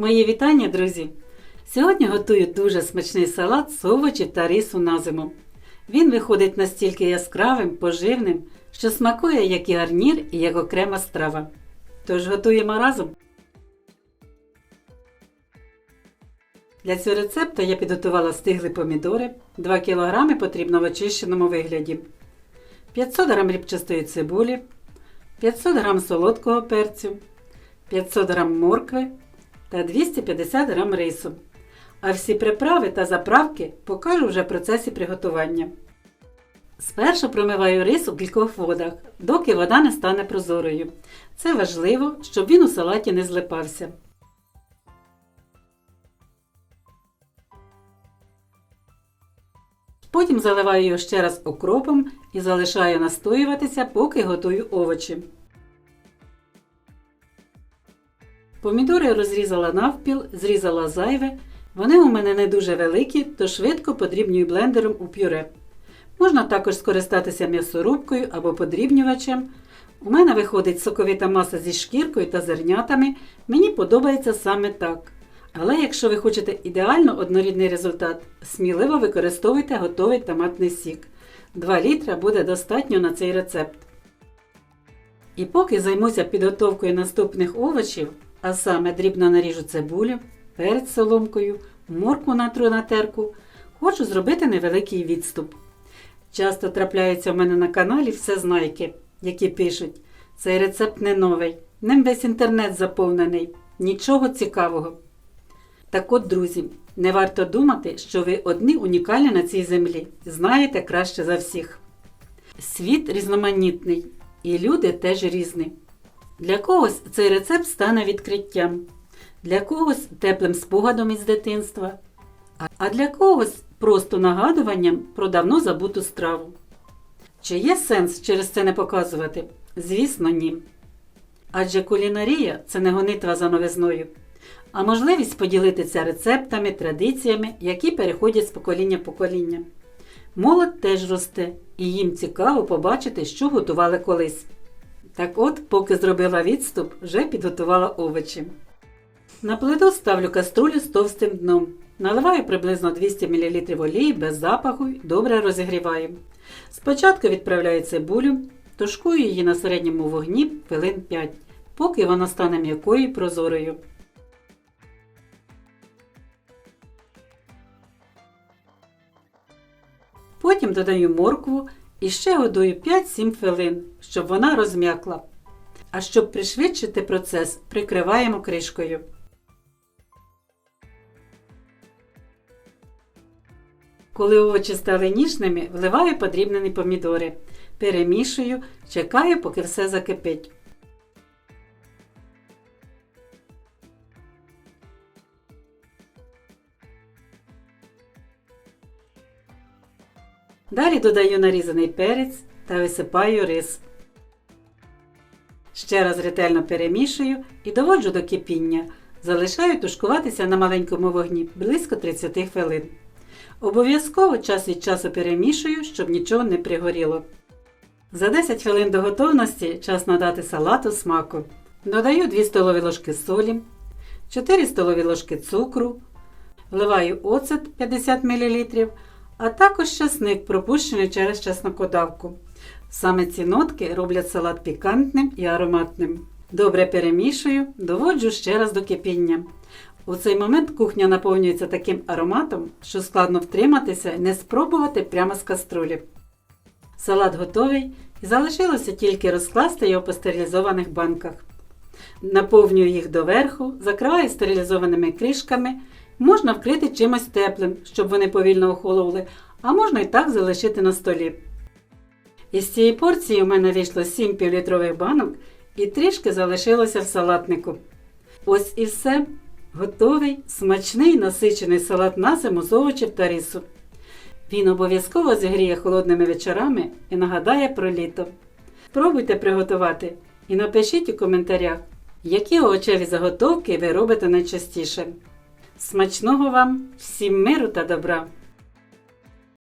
Мої вітання, друзі! Сьогодні готую дуже смачний салат з овочів та рису на зиму. Він виходить настільки яскравим, поживним, що смакує як і гарнір, і як окрема страва. Тож готуємо разом. Для цього рецепту я підготувала стиглі помідори, 2 кг потрібно в очищеному вигляді, 500 г рібчастої цибулі, 500 г солодкого перцю, 500 г моркви та 250 г рису. А всі приправи та заправки покажу вже в процесі приготування. Спершу промиваю рис у кількох водах, доки вода не стане прозорою. Це важливо, щоб він у салаті не злипався. Потім заливаю його ще раз окропом і залишаю настоюватися, поки готую овочі. Помідори розрізала навпіл, зрізала зайве. Вони у мене не дуже великі, то швидко подрібнюю блендером у пюре. Можна також скористатися м'ясорубкою або подрібнювачем. У мене виходить соковита маса зі шкіркою та зернятами. Мені подобається саме так. Але якщо ви хочете ідеально однорідний результат, сміливо використовуйте готовий томатний сік. 2 літра буде достатньо на цей рецепт. І поки займуся підготовкою наступних овочів, а саме дрібно наріжу цибулю, перець соломкою, моркву натру на терку, хочу зробити невеликий відступ. Часто трапляються в мене на каналі всезнайки, які пишуть: цей рецепт не новий, ним весь інтернет заповнений, нічого цікавого. Так от, друзі, не варто думати, що ви одні унікальні на цій землі, знаєте краще за всіх. Світ різноманітний, і люди теж різні. Для когось цей рецепт стане відкриттям, для когось теплим спогадом із дитинства, а для когось просто нагадуванням про давно забуту страву. Чи є сенс через це не показувати? Звісно, ні. Адже кулінарія це не гонитва за новизною, а можливість поділитися рецептами, традиціями, які переходять з покоління в покоління. Молодь теж росте, і їм цікаво побачити, що готували колись. Так от, поки зробила відступ, вже підготувала овочі. На плиту ставлю каструлю з товстим дном. Наливаю приблизно 200 мл олії без запаху і добре розігріваю. Спочатку відправляю цибулю, тушкую її на середньому вогні хвилин 5, поки вона стане м'якою і прозорою. Потім додаю моркву і ще годую 5-7 хвилин, щоб вона розм'якла. А щоб пришвидшити процес, прикриваємо кришкою. Коли овочі стали ніжними, вливаю подрібнені помідори. Перемішую, чекаю, поки все закипить. Далі додаю нарізаний перець та висипаю рис. Ще раз ретельно перемішую і доводжу до кипіння. Залишаю тушкуватися на маленькому вогні близько 30 хвилин. Обов'язково час від часу перемішую, щоб нічого не пригоріло. За 10 хвилин до готовності час надати салату смаку. Додаю 2 столові ложки солі, 4 столові ложки цукру, вливаю оцет 50 мл, а також часник, пропущений через чеснокодавку. Саме ці нотки роблять салат пікантним і ароматним. Добре перемішую, доводжу ще раз до кипіння. У цей момент кухня наповнюється таким ароматом, що складно втриматися і не спробувати прямо з каструлі. Салат готовий і залишилося тільки розкласти його по стерилізованих банках. Наповнюю їх доверху, закриваю стерилізованими кришками. Можна вкрити чимось теплим, щоб вони повільно охололи, а можна і так залишити на столі. Із цієї порції у мене вийшло 7 півлітрових банок і трішки залишилося в салатнику. Ось і все. Готовий, смачний насичений салат на зиму з овочів та рису. Він обов'язково зігріє холодними вечорами і нагадає про літо. Спробуйте приготувати і напишіть у коментарях, які овочеві заготовки ви робите найчастіше. Смачного вам, всім миру та добра!